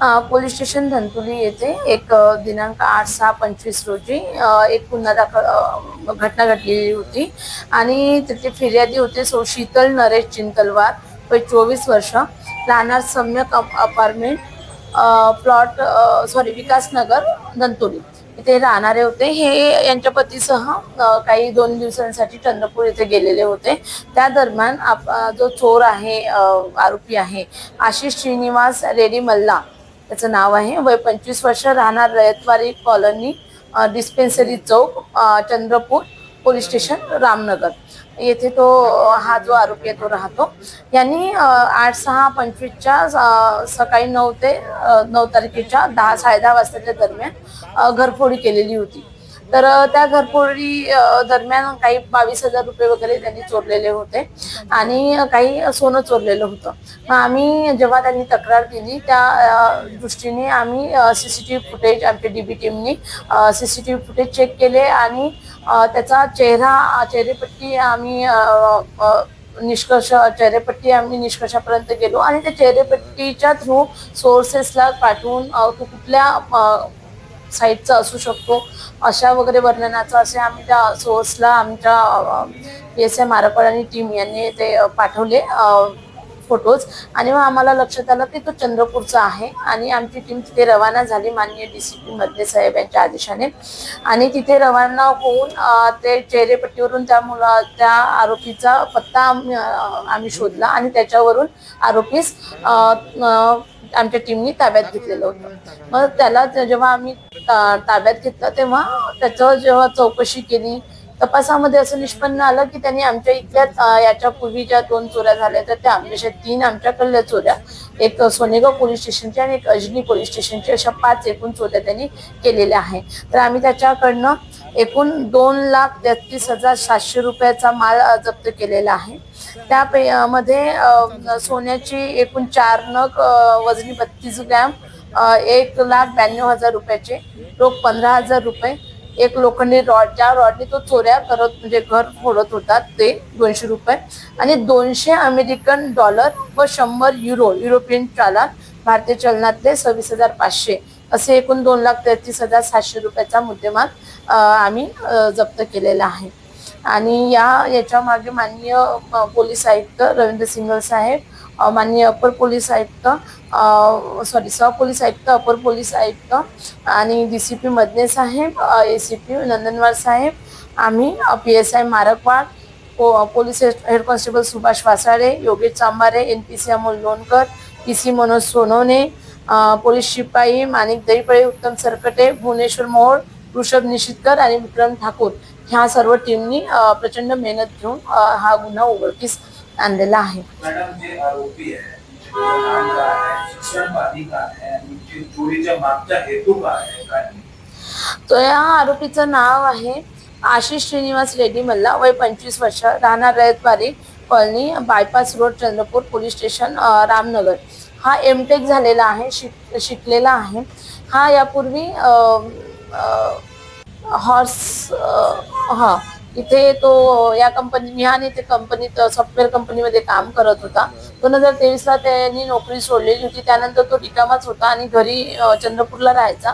Police station धनतुली येथे एक दिनांक आठ सहा पंचवीस रोजी एक गुन्हा दाखल घटना घडलेली होती. आणि तिथे फिर्यादी होते सो शीतल नरेश चिंतलवार वय चोवीस वर्ष राहणार Samyak up apartment plot sorry Vikasnagar Dhantuli. इथे राहणारे होते. हे यांच्या पतीसह काही दोन दिवसांसाठी चंद्रपूर येथे गेलेले होते. त्या दरम्यान आप जो चोर आहे आरोपी आहे आशिष श्रीनिवास रेडी मल्ला त्याचं नाव आहे. वय पंचवीस वर्ष राहणार रयतवारी कॉलनी डिस्पेन्सरी चौक चंद्रपूर पोलीस स्टेशन रामनगर. येथे तो हा जो आरोपी आहे तो राहतो. यांनी आठ सहा पंचवीसच्या सकाळी नऊ ते नऊ तारखेच्या दहा साडेदहा वाजताच्या दरम्यान घरफोडी केलेली होती. तर त्या घरफोडी दरम्यान काही बावीस हजार रुपये वगैरे त्यांनी चोरलेले होते. आणि काही सोनं चोरलेलं होतं. मग आम्ही जेव्हा त्यांनी तक्रार दिली त्या दृष्टीने आम्ही C C T V footage आमच्या D B टीमनी C C T V footage check केले आणि त्याचा चेहरा चेहरेपट्टी आम्ही निष्कर्ष चेहरेपट्टी आम्ही निष्कर्षापर्यंत गेलो आणि त्या चेहरेपट्टीच्या थ्रू सोर्सेसला पाठवून तो कुठल्या साईडचा असू शकतो. अशा वगैरे वर्णनाचं असे आम्ही त्या सोर्सला आमच्या पी एस आय मारकवाड आणि टीम यांनी ते पाठवले फोटोज आणि मग आम्हाला लक्षात आलं की तो चंद्रपूरचा आहे. आणि आमची टीम तिथे रवाना झाली माननीय डी सी पी मधले साहेब यांच्या आदेशाने. आणि तिथे रवाना होऊन ते चेहरेपट्टीवरून त्या मुला त्या आरोपीचा पत्ता आम्ही शोधला आणि त्याच्यावरून आरोपीस आमच्या टीमनी ताब्यात घेतलेलं होतं. मग त्याला जेव्हा आम्ही ताब्यात घेतलं तेव्हा त्याचं जेव्हा चौकशी केली तपासामध्ये असं निष्पन्न आलं की त्यांनी आमच्या इथल्या याच्या पूर्वी ज्या दोन चोऱ्या झाल्या तर त्या आमच्या तीन आमच्याकडल्या चोऱ्या एक सोनेगाव पोलीस स्टेशनच्या आणि एक अजनी पोलीस स्टेशनच्या अशा पाच एकूण चोऱ्या त्यांनी केलेल्या आहे तर आम्ही त्याच्याकडनं एकूण दोन लाख तेहतीस हजार सातशे रुपयाचा माल जप्त केलेला आहे. त्या पे मध्ये सोन्याची एकूण चार नग वजनी बत्तीस ग्रॅम एक लाख ब्याण्णव हजार रुपयाचे. रोख पंधरा हजार रुपये. एक लोखंडी रॉड ज्या रॉडने तो चोऱ्या करत म्हणजे घर फोडत होता ते दोनशे रुपये. आणि दोनशे अमेरिकन डॉलर व शंभर युरो युरोपियन चालान भारतीय चलनातले सव्वीस हजार पाचशे. असे एकूण दोन लाख तेहतीस हजार सातशे रुपयाचा मुद्देमाल आम्ही जप्त केलेला आहे. आणि या याच्या मागे माननीय पोलीस आयुक्त रवींद्र सिंगल साहेब माननीय अपर पोलीस आयुक्त सॉरी सह पोलीस आयुक्त अपर पोलीस आयुक्त आणि डी सी पी मदने साहेब ए सी पी नंदनवार साहेब आम्ही पी एस आय मारकवाड पो police head constable Subhash Wasale Yogesh Chambare N P C Amol Lonkar P C Manoj Sonawane police शिपाई माणिक दहीपळे उत्तम सरकटे भुवनेश्वर मोहोळ ऋषभ निशितकर आणि विक्रम ठाकूर. ह्या सर्व टीमनी प्रचंड मेहनत घेऊन हा गुन्हा उघडकीस आणलेला आहे. ते या आरोपीचं नाव आहे आशिष श्रीनिवास रेड्डी मल्ला वय पंचवीस वर्ष राहणार Rayatwari colony bypass road Chandrapur police station Ramnagar. हा एम टेक झालेला आहे शिक शिकलेला आहे. हा यापूर्वी हॉर्स हां इथे तो या कंपनी मिहान इथे कंपनीत सॉफ्टवेअर कंपनीमध्ये काम करत होता. दोन हजार तेवीसला त्यांनी नोकरी सोडलेली होती. त्यानंतर तो रिकामाच होता आणि घरी चंद्रपूरला राहायचा.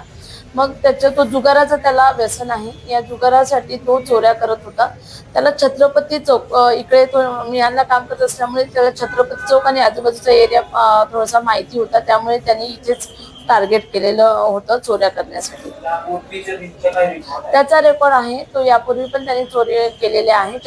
मग त्याच्या तो जुगाराचा त्याला व्यसन आहे. या जुगारासाठी तो चोऱ्या करत होता. त्याला छत्रपती चौक इकडे तो मिहानला काम करत असल्यामुळे त्याला छत्रपती चौक आणि आजूबाजूचा एरिया थोडासा माहिती होता. त्यामुळे त्यांनी इथेच टार्गेट केलेलं होतं चोऱ्या करण्यासाठी. त्याचा रेकॉर्ड आहे तो यापूर्वी पण त्याने चोरी केलेल्या आहे.